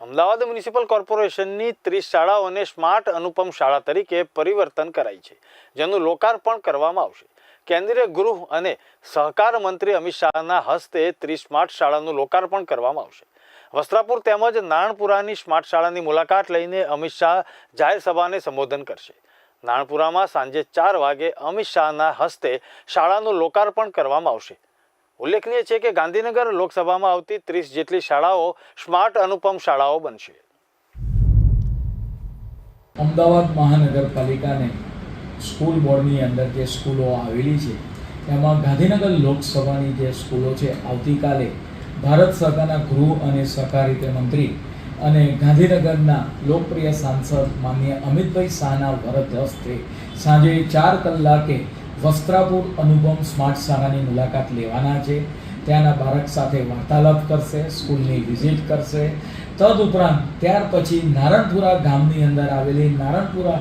Ahmedabad municipal કોર્પોરેશનની ત્રીસ શાળાઓને સ્માર્ટ અનુપમ શાળા તરીકે પરિવર્તન કરાઈ છે, જેનું લોકાર્પણ કરવામાં આવશે. કેન્દ્રીય ગૃહ અને સહકાર મંત્રી અમિત શાહના હસ્તે ત્રીસ સ્માર્ટ શાળાનું લોકાર્પણ કરવામાં આવશે. વસ્ત્રાપુર તેમજ નારણપુરાની સ્માર્ટ શાળાની મુલાકાત લઈને અમિત શાહ જાહેર સભાને સંબોધન કરશે. નારણપુરામાં સાંજે ચાર વાગે અમિત શાહના હસ્તે શાળાનું લોકાર્પણ કરવામાં આવશે. ઉલ્લેખનીય છે કે ગાંધીનગર લોકસભામાં આવતી ત્રીસ જેટલી શાળાઓ સ્માર્ટ અનુપમ શાળાઓ બનશે. અમદાવાદ મહાનગરપાલિકાને સ્કૂલ બોર્ડની અંદર જે સ્કૂલો આવેલી છે, એમાં ગાંધીનગર લોકસભાની જે સ્કૂલો છે, આવતીકાલે ભારત સરકારના ગૃહ અને સહકારિતા મંત્રી અને ગાંધીનગરના લોકપ્રિય સાંસદ માન્ય અમિતભાઈ શાહના વરદ હસ્તે સાંજે ચાર કલાકે વસ્ત્રાપુર અનુપમ સ્માર્ટ શાળાની મુલાકાત લેવાના છે. ત્યાંના બાળક સાથે વાર્તાલાપ કરશે, સ્કૂલની વિઝિટ કરશે. તદુપરાંત ત્યાર પછી નારણપુરા ગામની અંદર આવેલી નારણપુરા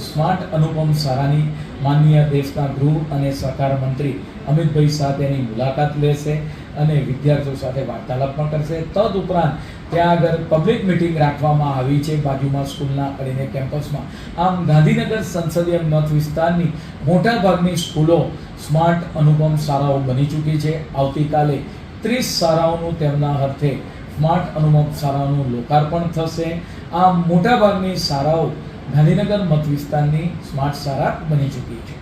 સ્માર્ટ અનુપમ શાળાની માનનીય દેશના ગૃહ અને સહકાર મંત્રી અમિતભાઈ તેની મુલાકાત લેશે. અને વિદ્યાર્થીઓ સાથે વાર્તાલાપ પણ કરશે. તદુપરાંત ત્યાં આગળ પબ્લિક મિટિંગ રાખવામાં આવી છે બાજુમાં સ્કૂલના કરીને કેમ્પસમાં. આમ ગાંધીનગર સંસદીય મત વિસ્તારની મોટાભાગની સ્કૂલો સ્માર્ટ અનુપમ શાળાઓ બની ચૂકી છે. આવતીકાલે ત્રીસ શાળાઓનું તેમના અર્થે સ્માર્ટ અનુપમ શાળાઓનું લોકાર્પણ થશે. આમ મોટાભાગની શાળાઓ ગાંધીનગર મત વિસ્તારની સ્માર્ટ શાળા બની ચૂકી છે.